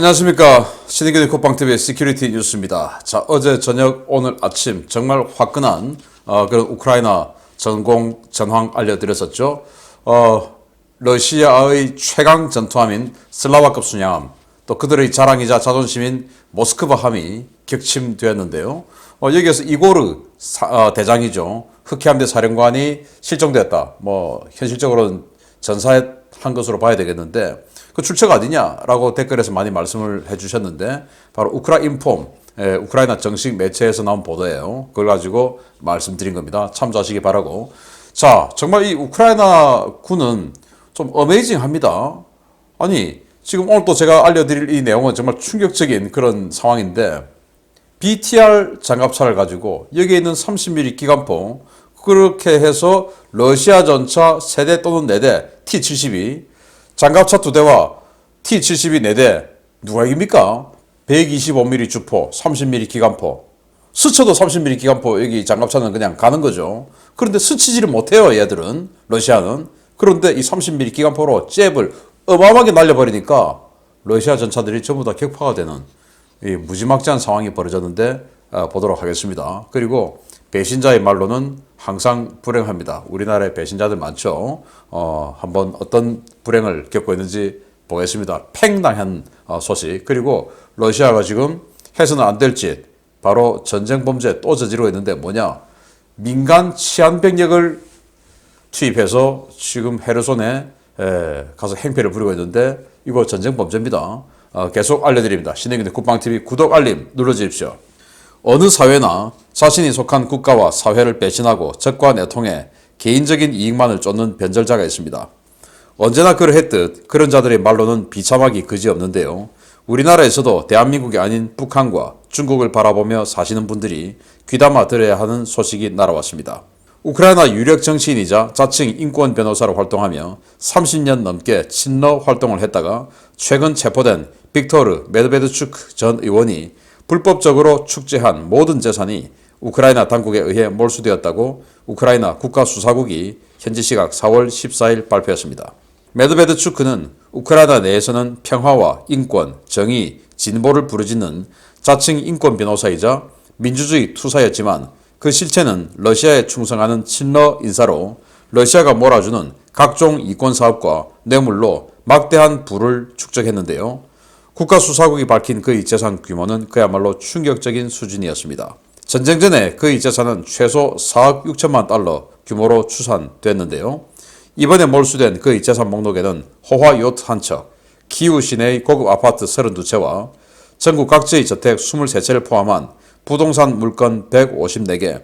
안녕하십니까 신의균의 쿠팡TV의 시큐리티 뉴스입니다. 자 어제 저녁 오늘 아침 정말 화끈한 어, 그런 우크라이나 전공 전황 알려드렸었죠. 어, 러시아의 최강 전투함인 슬라와급 순양함 또 그들의 자랑이자 자존심인 모스크바함이 격침되었는데요. 어, 여기에서 이고르 사- 어, 대장이죠. 흑해함대 사령관이 실종되었다. 뭐 현실적으로는 전사한 것으로 봐야 되겠는데 그 출처가 어디냐라고 댓글에서 많이 말씀을 해주셨는데 바로 우크라인폼 예, 우크라이나 정식 매체에서 나온 보도예요. 그걸 가지고 말씀드린 겁니다. 참조하시기 바라고. 자 정말 이 우크라이나 군은 좀 어메이징합니다. 아니 지금 오늘 또 제가 알려드릴 이 내용은 정말 충격적인 그런 상황인데 BTR 장갑차를 가지고 여기에 있는 30mm 기관포 그렇게 해서 러시아 전차 세대 또는 4대 T-72 장갑차 2대와 T-72 4대 누가 이깁니까? 125mm 주포, 30mm 기관포 스쳐도 30mm 기관포 여기 장갑차는 그냥 가는 거죠. 그런데 스치지를 못해요 얘들은 러시아는 그런데 이 30mm 기관포로 잽을 어마어마하게 날려버리니까 러시아 전차들이 전부 다 격파가 되는 이 무지막지한 상황이 벌어졌는데 어, 보도록 하겠습니다. 그리고 배신자의 말로는 항상 불행합니다. 우리나라에 배신자들 많죠. 어, 한번 어떤 불행을 겪고 있는지 보겠습니다. 팽당한 어, 소식. 그리고 러시아가 지금 해서는 안 될 짓, 바로 전쟁 범죄 또 저지르고 있는데 뭐냐? 민간 치안 병력을 투입해서 지금 헤르손에 에, 가서 행패를 부리고 있는데 이거 전쟁 범죄입니다. 어, 계속 알려드립니다. 신행인의 국방TV 구독 알림 눌러주십시오. 어느 사회나 자신이 속한 국가와 사회를 배신하고 적과 내통해 개인적인 이익만을 쫓는 변절자가 있습니다. 언제나 그러했듯 그런 자들의 말로는 비참하기 그지없는데요. 우리나라에서도 대한민국이 아닌 북한과 중국을 바라보며 사시는 분들이 귀담아 들어야 하는 소식이 날아왔습니다. 우크라이나 유력 정치인이자 자칭 인권 변호사로 활동하며 30년 넘게 친러 활동을 했다가 최근 체포된 빅토르 메드베드추크 전 의원이 불법적으로 축제한 모든 재산이 우크라이나 당국에 의해 몰수되었다고 우크라이나 국가수사국이 현지 시각 4월 14일 발표했습니다. 메드베드추크는 우크라이나 내에서는 평화와 인권, 정의, 진보를 부르짖는 자칭 인권 변호사이자 민주주의 투사였지만 그 실체는 러시아에 충성하는 친러 인사로 러시아가 몰아주는 각종 이권 사업과 뇌물로 막대한 부를 축적했는데요. 국가수사국이 밝힌 그의 재산 규모는 그야말로 충격적인 수준이었습니다. 전쟁 전에 그의 재산은 최소 4억 6천만 달러 규모로 추산됐는데요. 이번에 몰수된 그의 재산 목록에는 호화 요트 한 척, 키우 시내의 고급 아파트 32채와 전국 각지의 저택 23채를 포함한 부동산 물건 154개,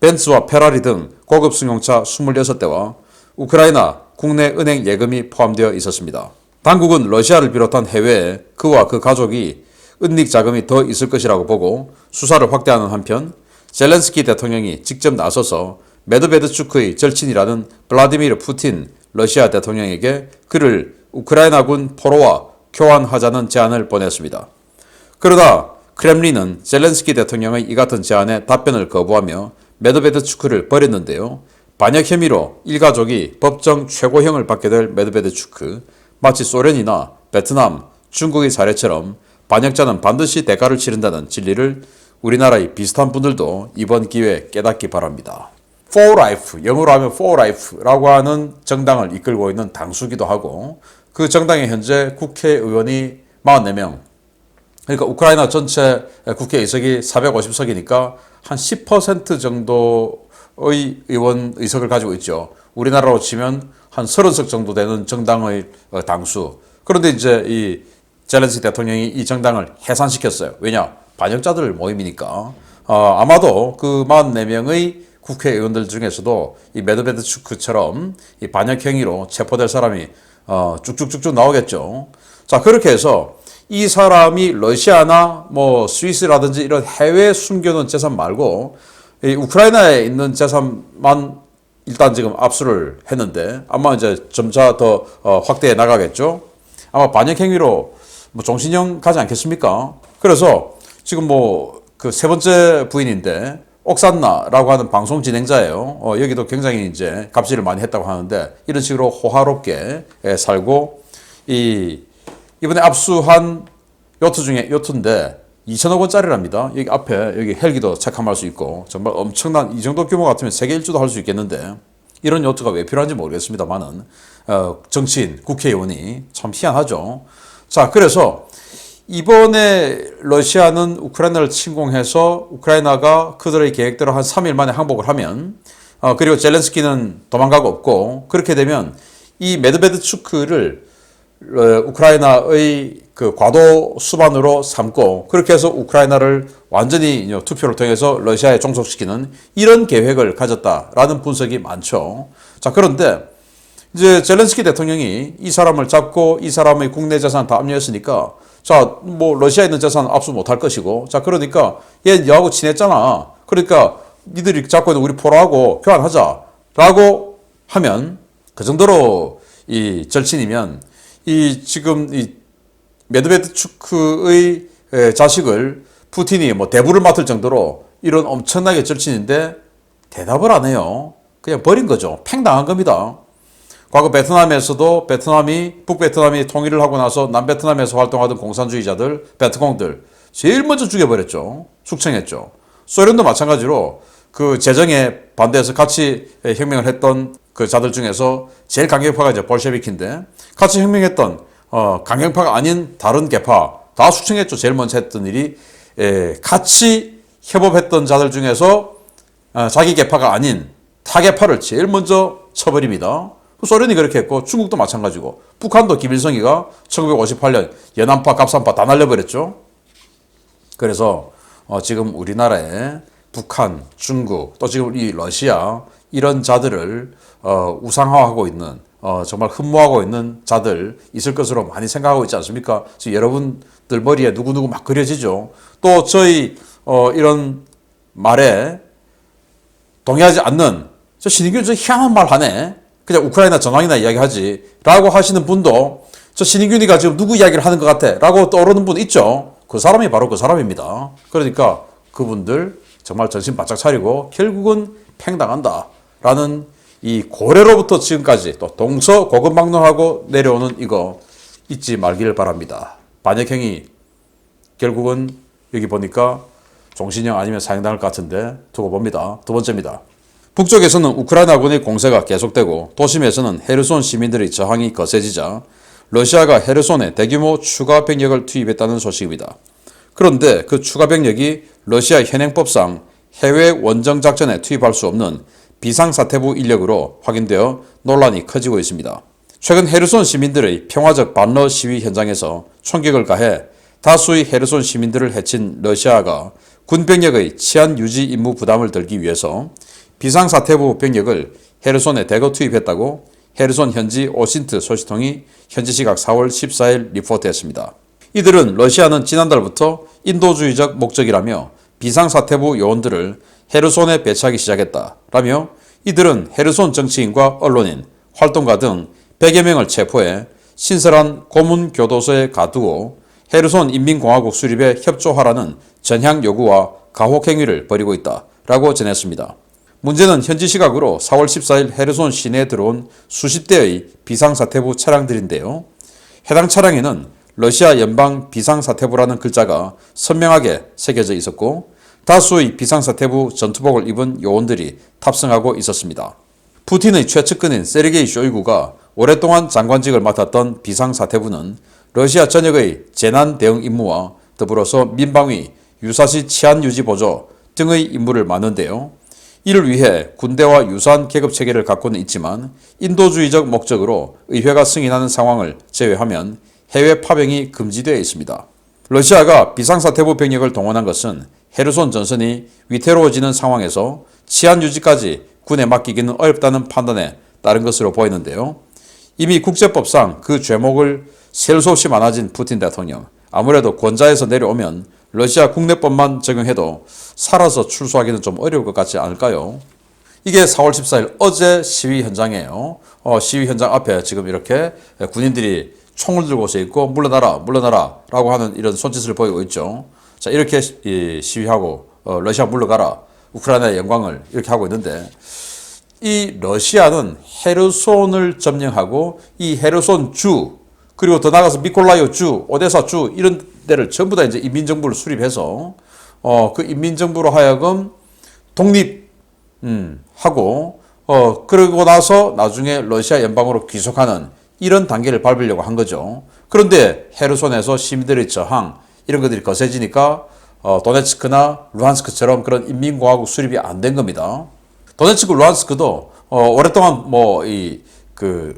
벤츠와 페라리 등 고급 승용차 26대와 우크라이나 국내 은행 예금이 포함되어 있었습니다. 당국은 러시아를 비롯한 해외에 그와 그 가족이 은닉 자금이 더 있을 것이라고 보고 수사를 확대하는 한편 젤렌스키 대통령이 직접 나서서 메드베드추크의 절친이라는 블라디미르 푸틴 러시아 대통령에게 그를 우크라이나군 포로와 교환하자는 제안을 보냈습니다. 그러다 크렘린은 젤렌스키 대통령의 이 같은 제안에 답변을 거부하며 메드베드추크를 버렸는데요. 반역 혐의로 일가족이 법정 최고형을 받게 될 메드베드추크, 마치 소련이나 베트남, 중국의 사례처럼 반역자는 반드시 대가를 치른다는 진리를 우리나라의 비슷한 분들도 이번 기회에 깨닫기 바랍니다. For Life, 영어로 하면 For Life라고 하는 정당을 이끌고 있는 당수기도 하고 그 정당의 현재 국회의원이 44명, 그러니까 우크라이나 전체 국회 의석이 450석이니까 한 10% 정도의 의원 의석을 가지고 있죠. 우리나라로 치면 한 30석 정도 되는 정당의 어, 당수. 그런데 이제 이 젤렌스키 대통령이 이 정당을 해산시켰어요. 왜냐? 반역자들 모임이니까. 어, 아마도 그 44명의 국회의원들 중에서도 이 메드베드추크처럼 이 반역 행위로 체포될 사람이 어, 쭉쭉쭉쭉 나오겠죠. 자, 그렇게 해서 이 사람이 러시아나 뭐 스위스라든지 이런 해외 숨겨놓은 재산 말고 이 우크라이나에 있는 재산만 일단 지금 압수를 했는데 아마 이제 점차 더 어, 확대해 나가겠죠. 아마 반역 행위로 뭐 종신형 가지 않겠습니까? 그래서 지금 뭐 그 세 번째 부인인데 옥산나라고 하는 방송 진행자예요. 어, 여기도 굉장히 이제 갑질을 많이 했다고 하는데 이런 식으로 호화롭게 예, 살고 이 이번에 압수한 요트 중에 요트인데 2천억 원짜리랍니다. 여기 앞에 여기 헬기도 착함할 수 있고 정말 엄청난 이 정도 규모 같으면 세계 일주도 할 수 있겠는데 이런 요트가 왜 필요한지 모르겠습니다만은 어, 정치인 국회의원이 참 희한하죠. 자 그래서 이번에 러시아는 우크라이나를 침공해서 우크라이나가 그들의 계획대로 한 3일 만에 항복을 하면 어, 그리고 젤렌스키는 도망가고 없고 그렇게 되면 이 메드베드추크를 어, 우크라이나의 그 과도 수반으로 삼고 그렇게 해서 우크라이나를 완전히 투표를 통해서 러시아에 종속시키는 이런 계획을 가졌다라는 분석이 많죠. 자 그런데 이제 젤렌스키 대통령이 이 사람을 잡고 이 사람의 국내 재산 다 압류했으니까 자 뭐 러시아에 있는 재산 압수 못할 것이고 자 그러니까 얘 너하고 친했잖아. 그러니까 니들이 잡고 있는 우리 포로하고 교환하자라고 하면 그 정도로 이 절친이면 이 지금 이 메드베드추크의 에, 자식을 푸틴이 뭐 대부를 맡을 정도로 이런 엄청나게 절친인데 대답을 안 해요. 그냥 버린 거죠. 팽당한 겁니다. 과거 베트남에서도 베트남이 북베트남이 통일을 하고 나서 남베트남에서 활동하던 공산주의자들 베트공들 제일 먼저 죽여버렸죠. 숙청했죠. 소련도 마찬가지로 그 재정에 반대해서 같이 혁명을 했던 그 자들 중에서 제일 강경파가 이제 볼셰비키인데 같이 혁명했던 어, 강경파가 아닌 다른 계파 다 숙청했죠. 제일 먼저 했던 일이 에, 같이 협업했던 자들 중에서 어, 자기 계파가 아닌 타계파를 제일 먼저 쳐버립니다. 소련이 그렇게 했고 중국도 마찬가지고 북한도 김일성이가 1958년 연안파, 갑산파 다 날려버렸죠. 그래서 어, 지금 우리나라에 북한, 중국, 또 지금 이 러시아 이런 자들을 어, 우상화하고 있는 어, 정말 흠모하고 있는 자들 있을 것으로 많이 생각하고 있지 않습니까? 지금 여러분들 머리에 누구누구 막 그려지죠. 또 저희 어, 이런 말에 동의하지 않는 저 신인균 저 희한한 말 하네. 그냥 우크라이나 전황이나 이야기하지. 라고 하시는 분도 저 신인균이가 지금 누구 이야기를 하는 것 같아. 라고 떠오르는 분 있죠. 그 사람이 바로 그 사람입니다. 그러니까 그분들 정말 정신 바짝 차리고 결국은 팽당한다. 라는 이 고래로부터 지금까지 또 동서 고급막론하고 내려오는 이거 잊지 말기를 바랍니다. 반역행위 결국은 여기 보니까 종신형 아니면 사형당할 것 같은데 두고 봅니다. 두 번째입니다. 북쪽에서는 우크라이나군의 공세가 계속되고 도심에서는 헤르손 시민들의 저항이 거세지자 러시아가 헤르손에 대규모 추가 병력을 투입했다는 소식입니다. 그런데 그 추가 병력이 러시아 현행법상 해외 원정 작전에 투입할 수 없는 비상사태부 인력으로 확인되어 논란이 커지고 있습니다. 최근 헤르손 시민들의 평화적 반러 시위 현장에서 총격을 가해 다수의 헤르손 시민들을 해친 러시아가 군병력의 치안 유지 임무 부담을 들기 위해서 비상사태부 병력을 헤르손에 대거 투입했다고 헤르손 현지 오신트 소식통이 현지 시각 4월 14일 리포트했습니다. 이들은 러시아는 지난달부터 인도주의적 목적이라며 비상사태부 요원들을 헤르손에 배치하기 시작했다 라며 이들은 헤르손 정치인과 언론인, 활동가 등 100여 명을 체포해 신설한 고문 교도소에 가두고 헤르손 인민공화국 수립에 협조하라는 전향 요구와 가혹 행위를 벌이고 있다 라고 전했습니다. 문제는 현지 시각으로 4월 14일 헤르손 시내에 들어온 수십 대의 비상사태부 차량들인데요. 해당 차량에는 러시아 연방 비상사태부라는 글자가 선명하게 새겨져 있었고 다수의 비상사태부 전투복을 입은 요원들이 탑승하고 있었습니다. 푸틴의 최측근인 세르게이 쇼이구가 오랫동안 장관직을 맡았던 비상사태부는 러시아 전역의 재난 대응 임무와 더불어서 민방위, 유사시 치안 유지 보조 등의 임무를 맡는데요. 이를 위해 군대와 유사한 계급 체계를 갖고는 있지만 인도주의적 목적으로 의회가 승인하는 상황을 제외하면 해외 파병이 금지되어 있습니다. 러시아가 비상사태부 병력을 동원한 것은 헤르손 전선이 위태로워지는 상황에서 치안 유지까지 군에 맡기기는 어렵다는 판단에 따른 것으로 보이는데요. 이미 국제법상 그 죄목을 셀 수 없이 많아진 푸틴 대통령. 아무래도 권자에서 내려오면 러시아 국내법만 적용해도 살아서 출소하기는 좀 어려울 것 같지 않을까요? 이게 4월 14일 어제 시위 현장이에요. 어, 시위 현장 앞에 지금 이렇게 군인들이 총을 들고 서 있고 물러나라 물러나라 라고 하는 이런 손짓을 보이고 있죠. 자 이렇게 시위하고 어, 러시아 물러가라 우크라이나의 영광을 이렇게 하고 있는데 이 러시아는 헤르손을 점령하고 이 헤르손 주 그리고 더 나가서 미콜라이오 주 오데사 주 이런 데를 전부 다 이제 인민정부를 수립해서 어, 그 인민정부로 하여금 독립 음, 하고 어 그러고 나서 나중에 러시아 연방으로 귀속하는 이런 단계를 밟으려고 한 거죠. 그런데 헤르손에서 시민들의 저항 이런 것들이 거세지니까 어, 도네츠크나 루한스크처럼 그런 인민공화국 수립이 안 된 겁니다. 도네츠크, 루한스크도 어, 오랫동안 뭐 이 그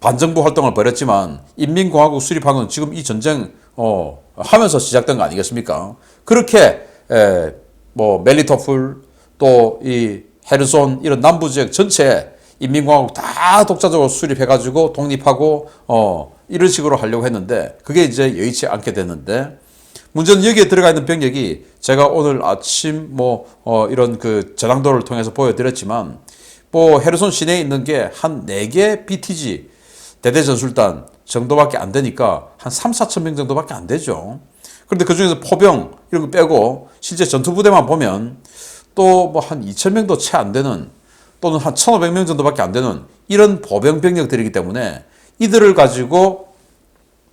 반정부 활동을 벌였지만 인민공화국 건 지금 이 전쟁 어, 하면서 시작된 거 아니겠습니까? 그렇게 에, 뭐 멜리토폴 또이 헤르손 이런 남부 지역 전체 인민공화국 다 독자적으로 수립해가지고 독립하고 어 이런 식으로 하려고 했는데 그게 이제 여의치 않게 됐는데 문제는 여기에 들어가 있는 병력이 제가 오늘 아침 뭐 어, 이런 그 전황도를 통해서 보여드렸지만 뭐 헤르손 시내에 있는 게 한 4개 BTG 대대전술단 정도밖에 안 되니까 한 3, 4천 명 정도밖에 안 되죠. 그런데 그 중에서 포병 이런 거 빼고 실제 전투부대만 보면 또 뭐 한 2천 명도 채 안 되는 또는 한 1,500명 정도밖에 안 되는 이런 보병 병력들이기 때문에 이들을 가지고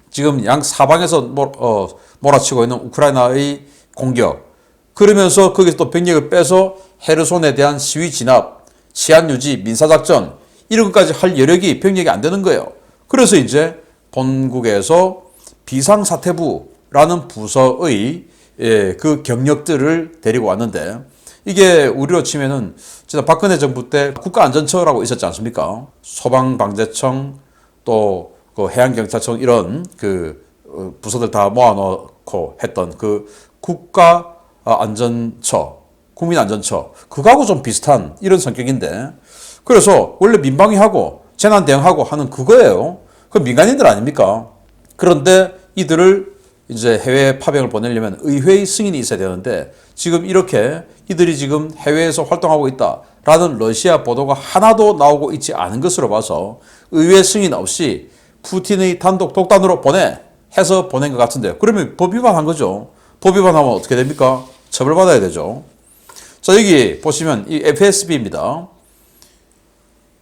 지금 양 사방에서 몰, 어, 몰아치고 있는 우크라이나의 공격 그러면서 거기서 또 병력을 빼서 헤르손에 대한 시위 진압, 치안 유지, 민사 작전 이런 것까지 할 여력이 병력이 안 되는 거예요. 그래서 이제 본국에서 비상사태부라는 부서의 예, 그 경력들을 데리고 왔는데 이게 우리로 치면은 진짜 박근혜 정부 때 국가안전처라고 있었지 않습니까? 소방방재청 또 그 해양경찰청 이런 그 어, 부서들 다 모아놓고 했던 그 국가안전처, 국민안전처 그거하고 좀 비슷한 이런 성격인데 그래서 원래 민방위 하고 재난 대응하고 하는 그거예요. 그 민간인들 아닙니까? 그런데 이들을 이제 해외 파병을 보내려면 의회의 승인이 있어야 되는데 지금 이렇게 이들이 지금 해외에서 활동하고 있다라는 러시아 보도가 하나도 나오고 있지 않은 것으로 봐서 의회 승인 없이 푸틴의 단독 독단으로 보내 해서 보낸 것 같은데요. 그러면 법 위반한 거죠. 법 위반하면 어떻게 됩니까? 처벌받아야 되죠. 자 여기 보시면 이 FSB입니다.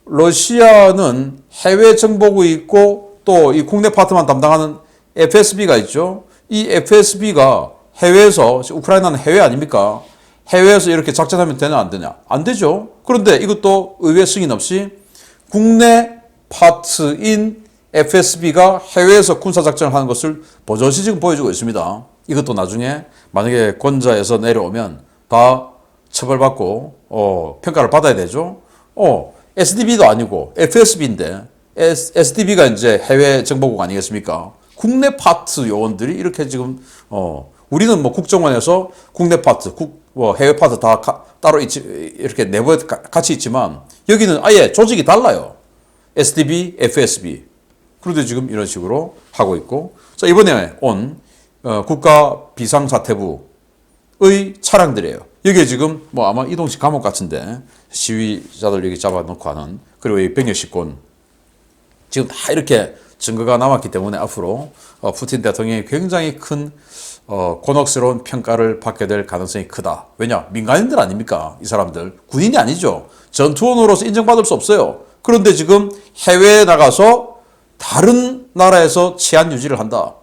러시아는 해외 정보국이 있고 또 이 국내 파트만 담당하는 FSB가 있죠. 이 FSB가 해외에서 우크라이나는 해외 아닙니까? 해외에서 이렇게 작전하면 되냐 안 되냐? 안 되죠. 그런데 이것도 의회 승인 없이 국내 파트인 FSB가 해외에서 군사 작전을 하는 것을 버젓이 지금 보여주고 있습니다. 이것도 나중에 만약에 권자에서 내려오면 다 처벌받고 어, 평가를 받아야 되죠. 어, SDB도 아니고 FSB인데 SDB가 이제 해외 정보국 아니겠습니까? 국내 파트 요원들이 이렇게 지금 어 우리는 뭐 국정원에서 국내 파트, 국, 뭐 해외 파트 다 가, 따로 있지 이렇게 내부에 가, 같이 있지만 여기는 아예 조직이 달라요. SDB, FSB. 그런데 지금 이런 식으로 하고 있고 자 이번에 온 어, 국가 비상사태부의 차량들이에요. 여기에 지금 뭐 아마 이동식 감옥 같은데 시위자들 여기 잡아놓고 하는 그리고 이 병력 식권 지금 다 이렇게 증거가 남았기 때문에 앞으로 어, 푸틴 대통령이 굉장히 큰 어, 곤혹스러운 평가를 받게 될 가능성이 크다. 왜냐? 민간인들 아닙니까? 이 사람들. 군인이 아니죠. 전투원으로서 인정받을 수 없어요. 그런데 지금 해외에 나가서 다른 나라에서 치안 유지를 한다.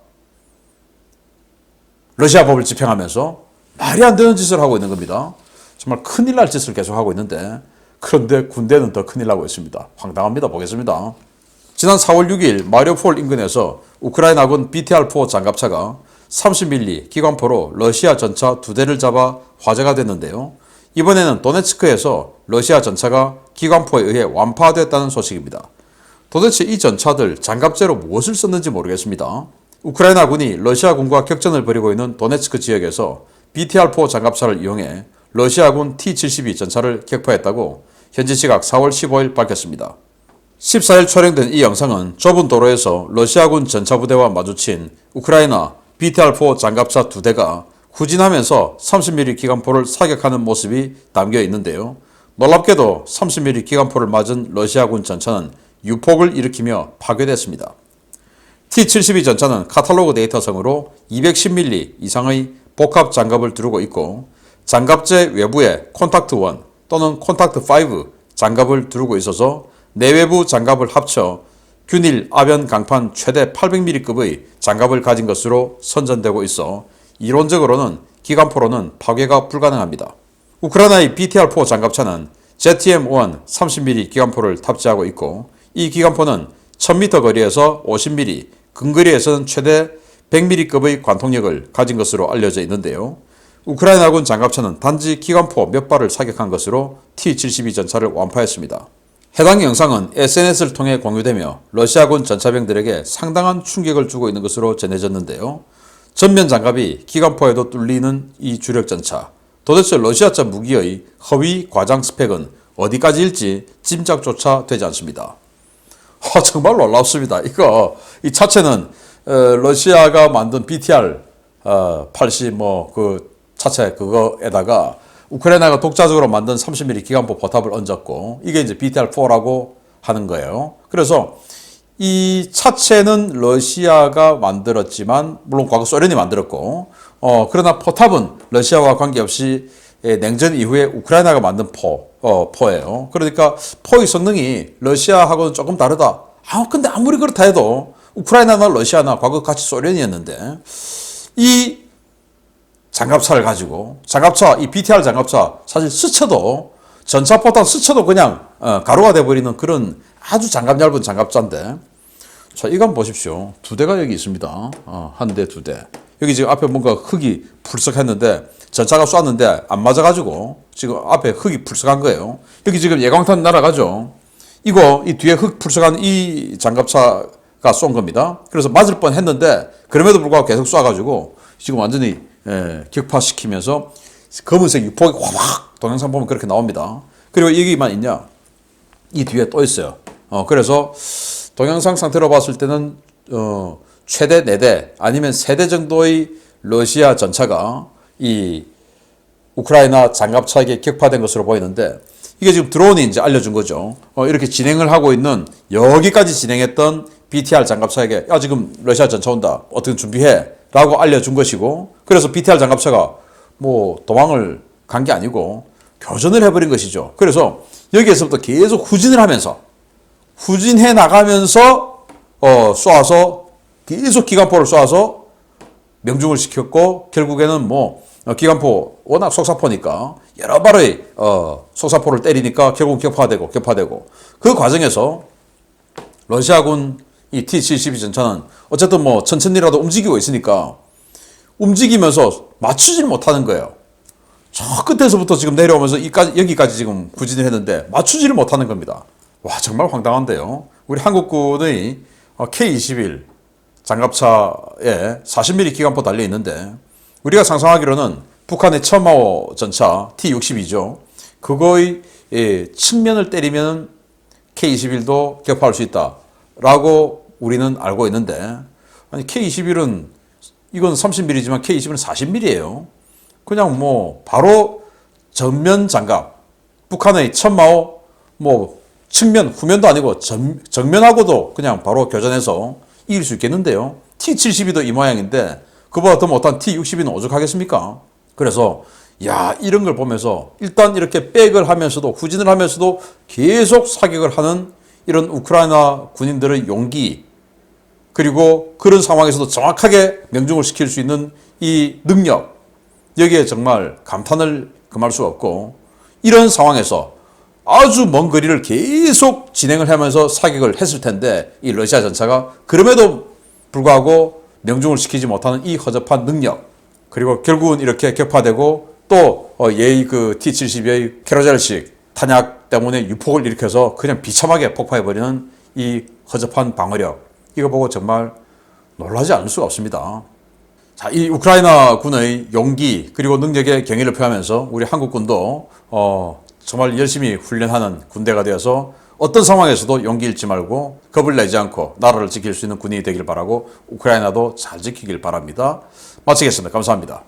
러시아 법을 집행하면서 말이 안 되는 짓을 하고 있는 겁니다. 정말 큰일 날 짓을 계속 하고 있는데 그런데 군대는 더 큰일 나고 있습니다. 황당합니다. 보겠습니다. 지난 4월 6일 마리오폴 인근에서 우크라이나군 BTR-4 장갑차가 30mm 기관포로 러시아 전차 두 대를 잡아 화제가 됐는데요. 이번에는 도네츠크에서 러시아 전차가 기관포에 의해 완파됐다는 소식입니다. 도대체 이 전차들 장갑제로 무엇을 썼는지 모르겠습니다. 우크라이나군이 러시아군과 격전을 벌이고 있는 도네츠크 지역에서 BTR-4 장갑차를 이용해 러시아군 T-72 전차를 격파했다고 현지 시각 4월 15일 밝혔습니다. 14일 촬영된 이 영상은 좁은 도로에서 러시아군 전차부대와 마주친 우크라이나 BTR-4 장갑차 두 대가 후진하면서 30mm 기관포를 사격하는 모습이 담겨 있는데요. 놀랍게도 30mm 기관포를 맞은 러시아군 전차는 유폭을 일으키며 파괴됐습니다. T-72 전차는 카탈로그 데이터성으로 210mm 이상의 복합 장갑을 두르고 있고 장갑제 외부에 콘탁트 1 또는 콘탁트 5 장갑을 두르고 있어서 내외부 장갑을 합쳐 균일 아변 강판 최대 800mm급의 장갑을 가진 것으로 선전되고 있어 이론적으로는 기관포로는 파괴가 불가능합니다. 우크라이나의 BTR-4 장갑차는 ZM-1 30mm 기관포를 탑재하고 있고 이 기관포는 1000m 거리에서 50mm, 근거리에서는 최대 100mm급의 관통력을 가진 것으로 알려져 있는데요. 우크라이나군 장갑차는 단지 기관포 몇 발을 사격한 것으로 T-72 전차를 완파했습니다. 해당 영상은 SNS를 통해 공유되며 러시아군 전차병들에게 상당한 충격을 주고 있는 것으로 전해졌는데요. 전면 장갑이 기관포에도 뚫리는 이 주력 전차. 도대체 러시아차 무기의 허위 과장 스펙은 어디까지일지 짐작조차 되지 않습니다. 아, 정말 놀랍습니다. 이거 이 차체는 어, 러시아가 만든 BTR 어, 80 뭐 그 차체 그거에다가 우크라이나가 독자적으로 만든 30mm 기관포 포탑을 얹었고 이게 이제 BTR4라고 하는 거예요. 그래서 이 차체는 러시아가 만들었지만 물론 과거 소련이 만들었고 어 그러나 포탑은 러시아와 관계없이 예, 냉전 이후에 우크라이나가 만든 포, 어, 포예요. 그러니까 포의 성능이 러시아하고는 조금 다르다. 아, 근데 아무리 그렇다 해도 우크라이나나 러시아나 과거 같이 소련이었는데 이 장갑차를 가지고. 장갑차 이 BTR 장갑차 사실 스쳐도 전차 포탄 스쳐도 그냥 어, 가루가 돼버리는 그런 아주 장갑 얇은 장갑차인데. 자 한번 보십시오. 두 대가 여기 있습니다. 어, 한대두 대. 여기 지금 앞에 뭔가 흙이 풀썩했는데 전차가 쐈는데 안 맞아가지고 지금 앞에 흙이 풀썩한 거예요. 여기 지금 예광탄 날아가죠. 이거 이 뒤에 흙 풀썩한 이 장갑차가 쏜 겁니다. 그래서 맞을 뻔 했는데 그럼에도 불구하고 계속 쏴가지고 지금 완전히 예, 격파시키면서 검은색 유폭이 확 동영상 보면 그렇게 나옵니다. 그리고 여기만 있냐? 이 뒤에 또 있어요. 어, 그래서 동영상 상태로 봤을 때는 어, 최대 4대 아니면 3대 정도의 러시아 전차가 이 우크라이나 장갑차에게 격파된 것으로 보이는데 이게 지금 드론이 이제 알려준 거죠. 어, 이렇게 진행을 하고 있는 여기까지 진행했던 BTR 장갑차에게 야 지금 러시아 전차 온다. 어떻게 준비해? 라고 알려준 것이고 그래서 BTR 장갑차가 뭐 도망을 간 게 아니고 교전을 해버린 것이죠. 그래서 여기에서부터 계속 후진을 하면서 후진해 나가면서 어, 쏴서 계속 기관포를 쏴서 명중을 시켰고 결국에는 뭐 어, 기관포 워낙 속사포니까 여러 발의 어, 속사포를 때리니까 결국 격파되고 격파되고 그 과정에서 러시아군 이 T-72 전차는 어쨌든 뭐 천천히라도 움직이고 있으니까 움직이면서 맞추질 못하는 거예요. 저 끝에서부터 지금 내려오면서 이까지, 여기까지 지금 후진을 했는데 맞추지를 못하는 겁니다. 와, 정말 황당한데요. 우리 한국군의 어, K-21 장갑차에 40mm 기관포 달려 있는데 우리가 상상하기로는 북한의 천마호 전차 T-62죠. 그거의 예, 측면을 때리면 K-21도 격파할 수 있다라고 우리는 알고 있는데 아니 K-21은 이건 30mm지만 K-20은 40mm예요. 그냥 뭐 바로 전면 장갑 북한의 천마호 뭐 측면 후면도 아니고 전, 정면하고도 그냥 바로 교전해서 이길 수 있겠는데요. T-72도 이 모양인데 그보다 더 못한 T-62는 오죽하겠습니까? 그래서 야 이런 걸 보면서 일단 이렇게 백을 하면서도 후진을 하면서도 계속 사격을 하는 이런 우크라이나 군인들의 용기 그리고 그런 상황에서도 정확하게 명중을 시킬 수 있는 이 능력 여기에 정말 감탄을 금할 수 없고 이런 상황에서 아주 먼 거리를 계속 진행을 하면서 사격을 했을 텐데 이 러시아 전차가 그럼에도 불구하고 명중을 시키지 못하는 이 허접한 능력 그리고 결국은 이렇게 격파되고 또 어, 예의 그 T-72의 캐로젤식 탄약 때문에 유폭을 일으켜서 그냥 비참하게 폭파해버리는 이 허접한 방어력 이거 보고 정말 놀라지 않을 수가 없습니다. 자, 이 우크라이나 군의 용기 그리고 능력의 경의를 표하면서 우리 한국군도 어, 정말 열심히 훈련하는 군대가 되어서 어떤 상황에서도 용기 잃지 말고 겁을 내지 않고 나라를 지킬 수 있는 군인이 되길 바라고 우크라이나도 잘 지키길 바랍니다. 마치겠습니다. 감사합니다.